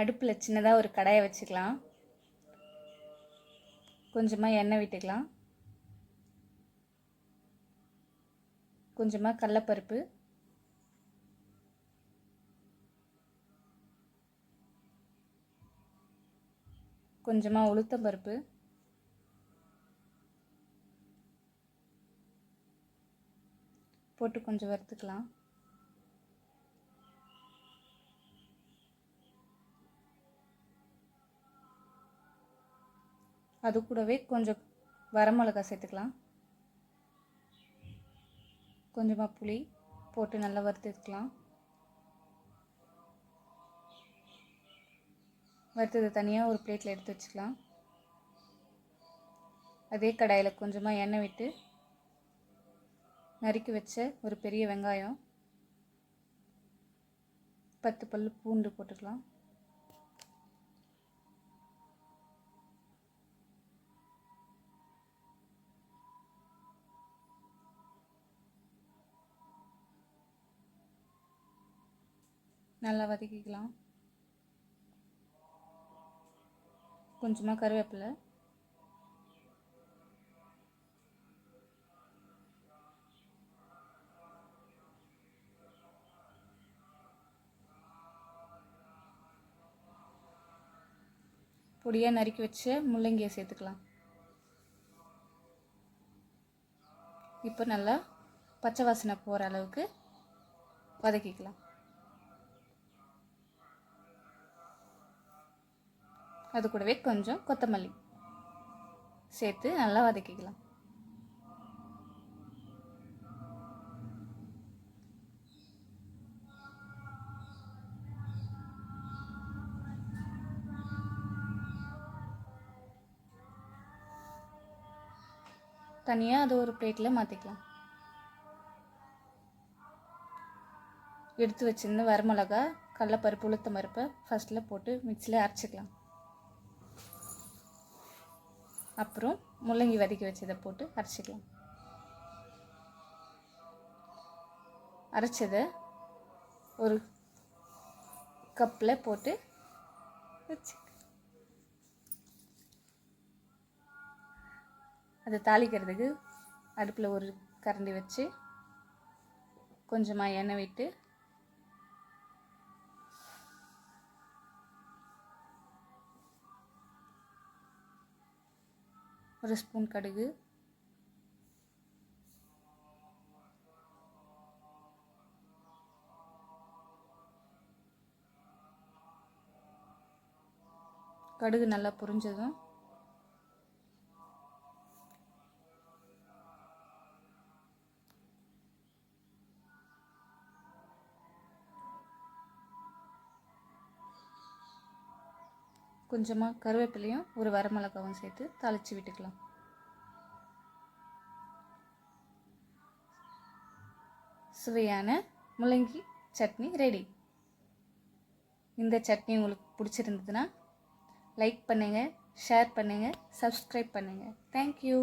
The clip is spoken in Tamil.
அடுப்பில் சின்னதாக ஒரு கடாயை வச்சுக்கலாம். கொஞ்சமாக எண்ணெய் விட்டுக்கலாம். கொஞ்சமாக கடலப்பருப்பு. கொஞ்சமாக உளுத்தம்பருப்பு. போட்டு கொஞ்சம் வறுத்துக்கலாம். அது கூடவே கொஞ்சம் வரமிளகா சேர்த்துக்கலாம். கொஞ்சமாக புளி போட்டு நல்லா வறுத்துக்கலாம். வறுத்ததை தனியாக ஒரு பிளேட்டில் எடுத்து வச்சுக்கலாம். அதே கடாயில் கொஞ்சமாக எண்ணெய் விட்டு நறுக்கி வச்ச ஒரு பெரிய வெங்காயம். பத்து பல் பூண்டு போட்டுக்கலாம். நல்லா வதக்கிக்கலாம். கொஞ்சமாக கருவேப்பிலை. பொடியாக நறுக்கி வச்சு முள்ளங்கியை சேர்த்துக்கலாம். இப்போ நல்லா பச்சை வாசனை போகிற அளவுக்கு வதக்கிக்கலாம். அது கூடவே கொஞ்சம் கொத்தமல்லி. சேர்த்து நல்லா வதக்கிக்கலாம். தனியாக அதை ஒரு பிளேட்டில் மாற்றிக்கலாம் எடுத்து வச்சிருந்த வரமிளகா கடலப்பருப்பு உளுத்தம் பருப்பை ஃபஸ்ட்டில் போட்டு மிக்சியில் அரைச்சிக்கலாம். அப்புறம் முள்ளங்கி வதக்கி வச்சதை போட்டு அரைச்சிக்கலாம். அரைச்சதை ஒரு கப்பில் போட்டு வச்சு அதை தாளிக்கிறதுக்கு அடுப்பில் ஒரு கரண்டி வச்சு கொஞ்சமாக எண்ணெய் விட்டு ஒரு ஸ்பூன் கடுகு. கடுகு நல்லா புரிஞ்சதும் கொஞ்சமாக கருவேப்பிலையும் ஒரு வரமிளகாவும் சேர்த்து தாளித்து விட்டுக்கலாம். சுவையான முள்ளங்கி சட்னி ரெடி இந்த சட்னி உங்களுக்கு பிடிச்சிருந்ததுன்னா லைக் பண்ணுங்கள் ஷேர் பண்ணுங்கள் சப்ஸ்கிரைப் பண்ணுங்கள் தேங்க்யூ